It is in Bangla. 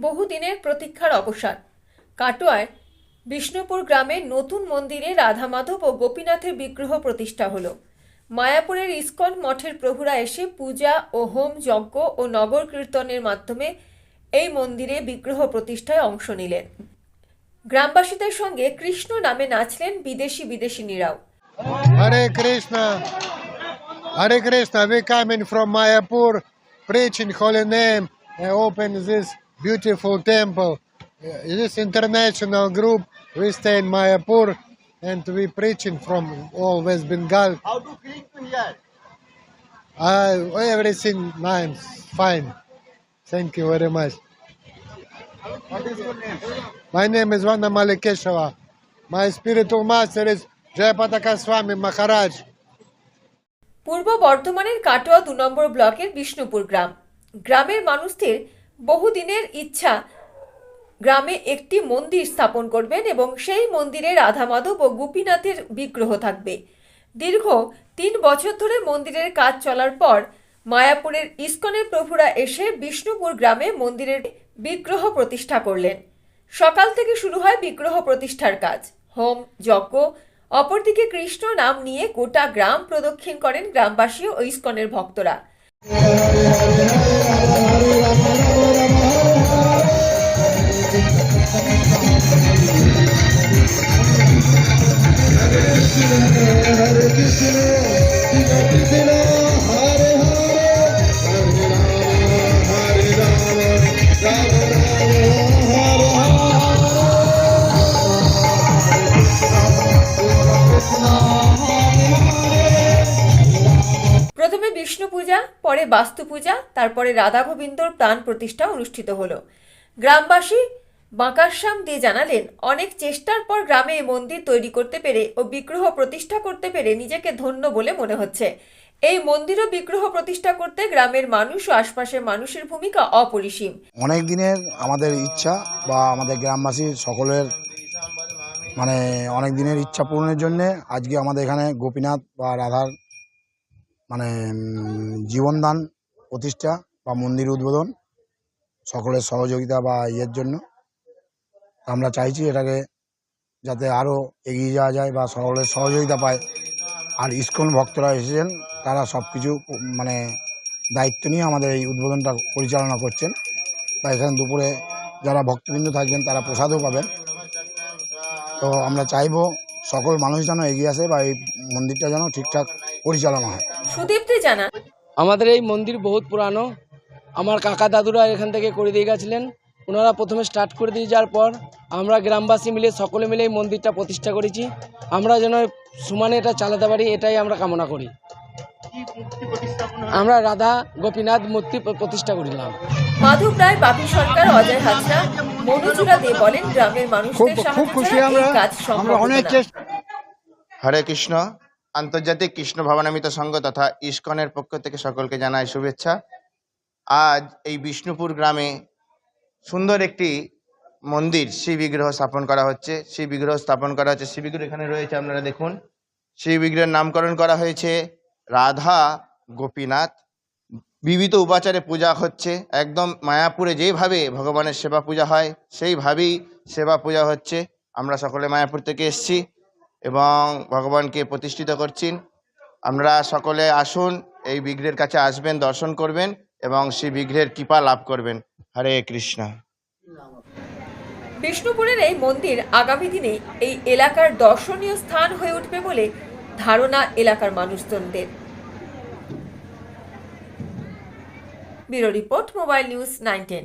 বহুদিনের প্রতীক্ষার অবসান কাটোয়ায় বিষ্ণুপুর গ্রামে নতুন মন্দিরে রাধা মাধব ও গোপীনাথের বিগ্রহ প্রতিষ্ঠা হলো মায়াপুরের ইস্কন মঠের প্রভুরা এসে পূজা ও হোম যজ্ঞ ও নগর কীর্তনের মাধ্যমে এই মন্দিরে বিগ্রহ প্রতিষ্ঠায় অংশ নিলেন গ্রামবাসীদের সঙ্গে কৃষ্ণ নামে নাচলেন বিদেশি বিদেশিনীরাও Hare Krishna. Hare Krishna. We coming from Mayapur, preaching holy name, and open this beautiful temple. Uh, This international group, we stay in Mayapur, and we preaching from all West Bengal. How to click to here? Uh, everything nice, fine. Thank you very much. What is your name? My name is Vanda Malikeshava. My spiritual master is Jayapataka Swami Maharaj. পূর্ব বর্ধমানের কাটোয়া দু নম্বর ব্লকের বিষ্ণুপুর গ্রাম গ্রামের মানুষদের বহুদিনের ইচ্ছা গ্রামে একটি মন্দির স্থাপন করবেন এবং সেই মন্দিরে রাধা মাধব ও গোপীনাথের বিগ্রহ থাকবে। দীর্ঘ তিন বছর ধরে মন্দিরের কাজ চলার পর মায়াপুরের ইস্কনের প্রভুরা এসে বিষ্ণুপুর গ্রামে মন্দিরের বিগ্রহ প্রতিষ্ঠা করলেন। সকাল থেকে শুরু হয় বিগ্রহ প্রতিষ্ঠার কাজ। হোম, যজ্ঞ, অপরদিকে কৃষ্ণ নাম নিয়ে গোটা গ্রাম প্রদক্ষিণ করেন গ্রামবাসী ও ইস্কনের ভক্তরা। প্রথমে বিষ্ণু পূজা পরে বাস্তু পূজা তারপরে রাধা গোবিন্দর প্রাণ প্রতিষ্ঠা অনুষ্ঠিত হলো। গ্রামবাসী বাঁকাশ্যাম দিয়ে জানালেন, অনেক চেষ্টার পর গ্রামে এই মন্দির তৈরি করতে পেরে ও বিগ্রহ প্রতিষ্ঠা করতে পেরে নিজেকে ধন্য বলে মনে হচ্ছে। এই মন্দির ও বিগ্রহ প্রতিষ্ঠা করতে গ্রামের মানুষ ও আশপাশের মানুষের ভূমিকা অপরিসীম। অনেক দিনের আমাদের ইচ্ছা বা আমাদের গ্রামবাসীর সকলের মানে অনেক দিনের ইচ্ছা পূরণের জন্যে আজকে আমাদের এখানে গোপীনাথ বা রাধার মানে জীবনদান প্রতিষ্ঠা বা মন্দির উদ্বোধন সকলের সহযোগিতা বা ইয়ের জন্য। আমরা চাইছি এটাকে যাতে আরও এগিয়ে যাওয়া যায় বা সকলের সহযোগিতা পায়। আর ইস্কন ভক্তরা এসেছেন তারা সব কিছু মানে দায়িত্ব নিয়ে আমাদের এই উদ্বোধনটা পরিচালনা করছেন। বা এখানে দুপুরে যারা ভক্তবৃন্দ থাকবেন তারা প্রসাদও পাবেন। তো আমরা চাইব সকল মানুষ যেন এগিয়ে আসে বা এই মন্দিরটা যেন ঠিকঠাক পরিচালনা হয়। সুদীপ্তি জানান। আমাদের এই মন্দির বহুত পুরানো। আমার কাকা দাদুরা এখান থেকে করে দিয়ে গেছিলেন। ওনারা প্রথমে স্টার্ট করে দিয়ে যাওয়ার পর আমরা গ্রামবাসী মিলে সকলে মিলে এই মন্দিরটা প্রতিষ্ঠা করেছি। আমরা যেন সমানে এটা চালাতে পারি এটাই আমরা কামনা করি? আমরা রাধা গোপীনাথ মূর্তি প্রতিষ্ঠা করিলাম। মাধব রায় বাপি সরকার অজয় হাজরা মনোজুরা দে বলেন গ্রামের মানুষদের ছাড়া এই কাজ সম্ভব হতো হরে কৃষ্ণ আন্তর্জাতিক কৃষ্ণ ভাবনামিত সংঘ তথা ইস্কনের পক্ষ থেকে সকলকে জানাই শুভেচ্ছা। আজ এই বিষ্ণুপুর গ্রামে সুন্দর একটি মন্দির শ্রী বিগ্রহ স্থাপন করা হচ্ছে। শ্রী বিগ্রহ স্থাপন করা হচ্ছে। শ্রী বিগ্রহ এখানে রয়েছে, আপনারা দেখুন। শ্রী বিগ্রহের নামকরণ করা হয়েছে রাধা গোপীনাথ। বিবিধ উপাচারে পূজা হচ্ছে। একদম মায়াপুরে যেভাবে ভগবানের সেবা পূজা হয়, সেইভাবেই সেবা পূজা হচ্ছে। আমরা সকলে মায়াপুর থেকে এসেছি এবং ভগবানকে প্রতিষ্ঠিত করছেন আমরা সকলে আসুন, এই বিগ্রহের কাছে আসবেন, দর্শন করবেন এবং সেই বিগ্রহের কৃপা লাভ করবেন। হরে কৃষ্ণ। বিষ্ণুপুরের এই মন্দির আগামী দিনে এই এলাকার দর্শনীয় স্থান হয়ে উঠবে বলে ধারণা এলাকার মানুষজনদের। Bureau report, mobile news nine ten.